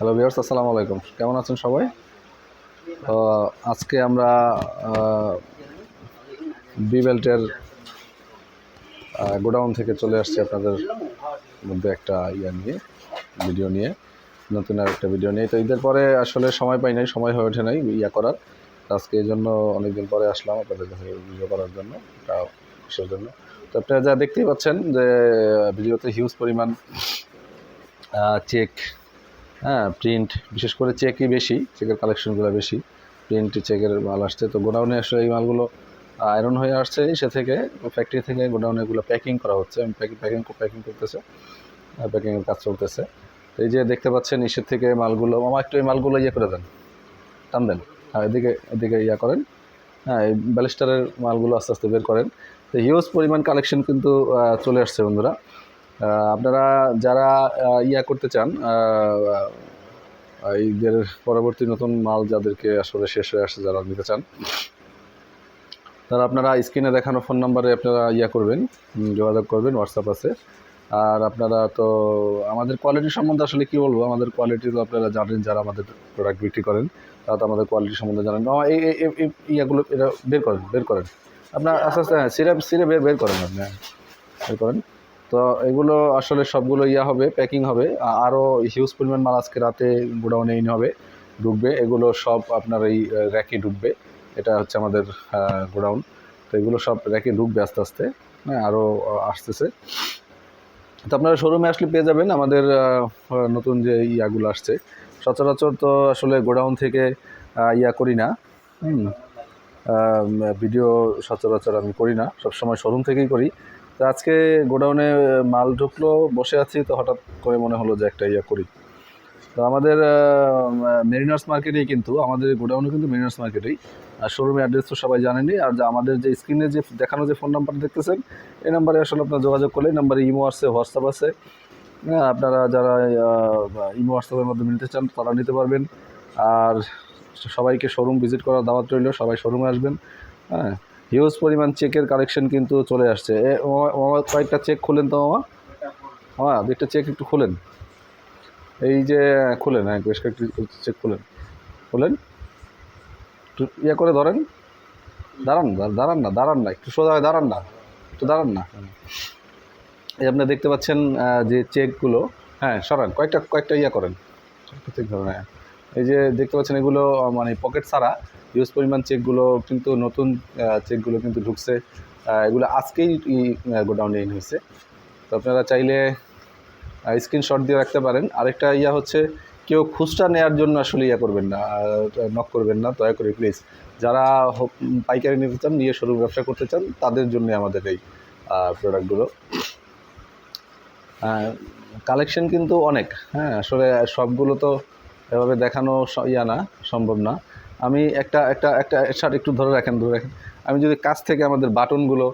Hello viewers আসসালামু আলাইকুম। কেমন আছেন সবাই? তো আজকে আমরা বি বেল্টের গোডাউন থেকে চলে আসছি আপনাদের মধ্যে একটা ইয়া নিয়ে, ভিডিও নিয়ে, নতুন আর একটা ভিডিও নিয়ে। তো ঈদের পরে আসলে সময় পাই নাই, সময় হয়ে ওঠে নাই ইয়া করার। আজকে এই জন্য অনেকদিন পরে আসলাম আপনাদের কাছে ভিডিও করার জন্য এটা জন্য। তো আপনারা যা দেখতেই পাচ্ছেন যে, ভিডিওতে হিউজ পরিমাণ চেক হ্যাঁ প্রিন্ট বিশেষ করে চেকই বেশি চেকের কালেকশনগুলো বেশি। প্রিন্ট চেকের মাল আসছে, তো গোডাউনে আসলে এই মালগুলো আয়রন হয়ে আসছে, সে থেকে ফ্যাক্টরি থেকে গোডাউনে এগুলো প্যাকিং করা হচ্ছে। প্যাকিং প্যাকিং করতেছে প্যাকিংয়ের কাজ চলতেছে। এই যে দেখতে পাচ্ছেন ইসের থেকে মালগুলো, মামা, একটু এই মালগুলো ইয়ে করে দেন, টান দেন। হ্যাঁ এদিকে এদিকে ইয়া করেন। হ্যাঁ এই ব্যালিস্টারের মালগুলো আস্তে আস্তে বের করেন। তো হিউজ পরিমাণ কালেকশন কিন্তু চলে আসছে বন্ধুরা। আপনারা যারা ইয়া করতে চান ঈদের পরবর্তী নতুন মাল যাদেরকে আসলে শেষ হয়ে আসছে যারা নিতে চান তারা আপনারা স্ক্রিনে দেখানো ফোন নাম্বারে আপনারা ইয়া করবেন যোগাযোগ করবেন হোয়াটসঅ্যাপ আছে। আর আপনারা তো আমাদের কোয়ালিটি সম্বন্ধে আসলে কি বলব? আমাদের কোয়ালিটি তো আপনারা জানেন যারা আমাদের প্রোডাক্ট বিক্রি করেন তারা তো আমাদের কোয়ালিটি সম্বন্ধে জানেন। এই ইয়াগুলো এটা বের করেন বের করেন। আপনার আস্তে আস্তে হ্যাঁ সিরে সিরে বের বের করেন আপনি হ্যাঁ, বের করেন। তো এগুলো আসলে সবগুলো ইয়া হবে প্যাকিং হবে। আরও হিউজ পরিমাণ মাল আজকে রাতে গোডাউনে ইন হবে, ঢুকবে। এগুলো সব আপনার এই র্যাকে ঢুকবে। এটা হচ্ছে আমাদের গোডাউন। তো এগুলো সব র্যাকে ঢুকবে আস্তে আস্তে। হ্যাঁ আরও আসতেছে। তো আপনারা শোরুমে আসলে পেয়ে যাবেন। আমাদের নতুন যে ইয়াগুলো আসছে। সচরাচর তো আসলে গোডাউন থেকে ইয়া করি না। ভিডিও সচরাচর আমি করি না। সবসময় শোরুম থেকেই করি। তো আজকে গোডাউনে মাল ঢুকলো, বসে আছি, তো হঠাৎ করে মনে হলো যে একটা ইয়া করি। তো আমাদের মেরিনার্স মার্কেটেই কিন্তু, আমাদের গোডাউনে কিন্তু মেরিনার্স মার্কেটেই, আর শোরুমের অ্যাড্রেস তো সবাই জানেনই, আর আমাদের যে স্ক্রিনে যে দেখানো যে ফোন নাম্বার দেখতেছেন, এই নাম্বারে আসলে আপনার যোগাযোগ করলে নাম্বারে ইমো আছে, হোয়াটসঅ্যাপ আছে। হ্যাঁ আপনারা যারা ইমো, হোয়াটসঅ্যাপের মাধ্যমে নিতে চান তারা নিতে পারবেন। আর সবাইকে শোরুম ভিজিট করার দাওয়াত রইল, সবাই শোরুমে আসবেন। হ্যাঁ হিউজ পরিমাণ চেকের কালেকশন কিন্তু চলে আসছে। এ, মামা- কয়েকটা চেক খুলেন তো মামা? মামা একটা চেক একটু খুলেন। এই যে, খুলেন হ্যাঁ বেশ কয়েকটি চেক খুলেন। খুলেন। একটু ইয়ে করে ধরেন। দাঁড়ান দাঁড়ান না দাঁড়ান না, একটু সোজা হয়ে দাঁড়ান না, একটু দাঁড়ান না। এই আপনি দেখতে পাচ্ছেন যে চেকগুলো হ্যাঁ সরান, কয়েকটা কয়েকটা ইয়ে করেন। চেক ধরেন হ্যাঁ। এই যে দেখতে পাচ্ছেন এগুলো মানে পকেট ছাড়া ইউজ পরিমাণ চেকগুলো কিন্তু নতুন চেকগুলো কিন্তু ঢুকছে। এগুলো আজকেই গোডাউনে ইন হয়েছে তো আপনারা চাইলে স্ক্রিনশট দিয়ে রাখতে পারেন। আরেকটা ইয়া হচ্ছে, কেউ খুচরা নেওয়ার জন্য আসলে ইয়া করবেন না নক করবেন না, দয়া করে প্লিজ যারা পাইকারি নিতে চান, নিয়ে শোরুম ব্যবসা করতে চান, তাদের জন্য আমাদের এই প্রোডাক্টগুলো কালেকশন কিন্তু অনেক হ্যাঁ আসলে সবগুলো তো এভাবে দেখানো ইয়া না, সম্ভব না। আমি একটা একটা একটা শার্ট একটু ধরে রাখেন ধরে রাখেন। আমি যদি কাছ থেকে আমাদের বাটনগুলো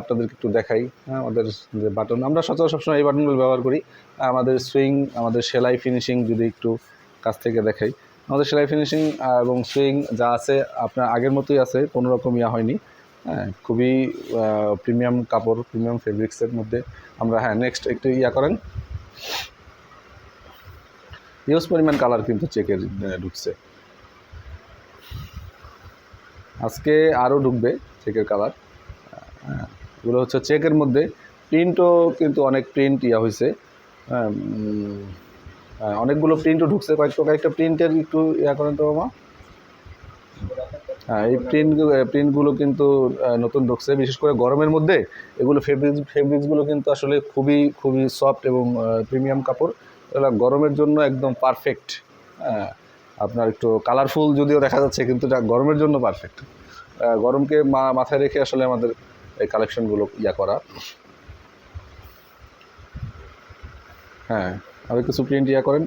আপনাদেরকে একটু দেখাই হ্যাঁ আমাদের যে বাটন, আমরা সচরাচর সবসময় এই বাটনগুলো ব্যবহার করি। আমাদের সুইং আমাদের সেলাই ফিনিশিং যদি একটু কাছ থেকে দেখাই। আমাদের সেলাই ফিনিশিং এবং সুইং যা আছে, আপনার আগের মতোই আছে, কোনো রকম ইয়া হয়নি। হ্যাঁ খুবই প্রিমিয়াম কাপড় প্রিমিয়াম ফেব্রিক্সের মধ্যে। আমরা হ্যাঁ নেক্সট একটু ইয়া করেন। হিউজ পরিমাণ কালার কিন্তু চেকের ঢুকছে। আজকে আরও ঢুকবে চেকের কালার এগুলো হচ্ছে চেকের মধ্যে। প্রিন্টও কিন্তু অনেক প্রিন্ট ইয়া হয়েছে হ্যাঁ, হ্যাঁ, অনেকগুলো প্রিন্টও ঢুকছে। কয়েকটা কয়েকটা প্রিন্টের একটু ইয়া করেন তো মামা। হ্যাঁ এই প্রিন্ট প্রিন্টগুলো কিন্তু নতুন ঢুকছে। বিশেষ করে গরমের মধ্যে এগুলো ফেব্রিক্স ফেব্রিক্সগুলো কিন্তু আসলে খুবই খুবই সফট এবং প্রিমিয়াম কাপড়। এগুলো গরমের জন্য একদম পারফেক্ট হ্যাঁ আপনার একটু কালারফুল যদিও দেখা যাচ্ছে, কিন্তু এটা গরমের জন্য পারফেক্ট গরমকে মাথায় রেখে আসলে আমাদের এই কালেকশনগুলো ইয়া করা। হ্যাঁ আর কিছু প্রিন্ট ইয়া করেন।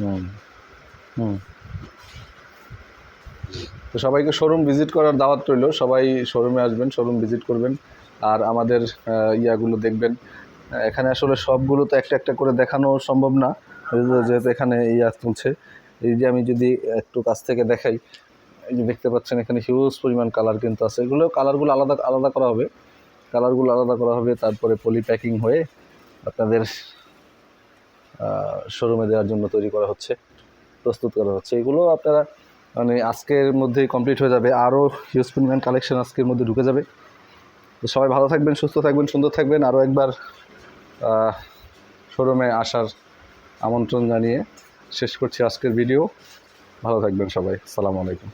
হুম হুম। তো সবাইকে শোরুম ভিজিট করার দাওয়াত রইল। সবাই শোরুমে আসবেন শোরুম ভিজিট করবেন। আর আমাদের ইয়াগুলো দেখবেন। এখানে আসলে সবগুলো তো একটা একটা করে দেখানো সম্ভব না যেহেতু- এখানে ইয়া তুলছে। এই যে আমি যদি একটু কাছ থেকে দেখাই, এই যে দেখতে পাচ্ছেন এখানে হিউজ পরিমাণ কালার কিন্তু আছে। এগুলো কালারগুলো আলাদা আলাদা করা হবে। কালারগুলো আলাদা করা হবে, তারপরে পলি প্যাকিং হয়ে আপনাদের শোরুমে দেওয়ার জন্য তৈরি করা হচ্ছে, প্রস্তুত করা হচ্ছে। এগুলো আপনারা মানে আজকের মধ্যেই কমপ্লিট হয়ে যাবে। আরও হিউজ পরিমাণ কালেকশন আজকের মধ্যে ঢুকে যাবে। তো সবাই ভালো থাকবেন, সুস্থ থাকবেন, সুন্দর থাকবেন। আরও একবার শোরুমে আসার আমন্ত্রণ জানিয়ে শেষ করছি আজকের ভিডিও। ভালো থাকবেন সবাই। সালামু আলাইকুম।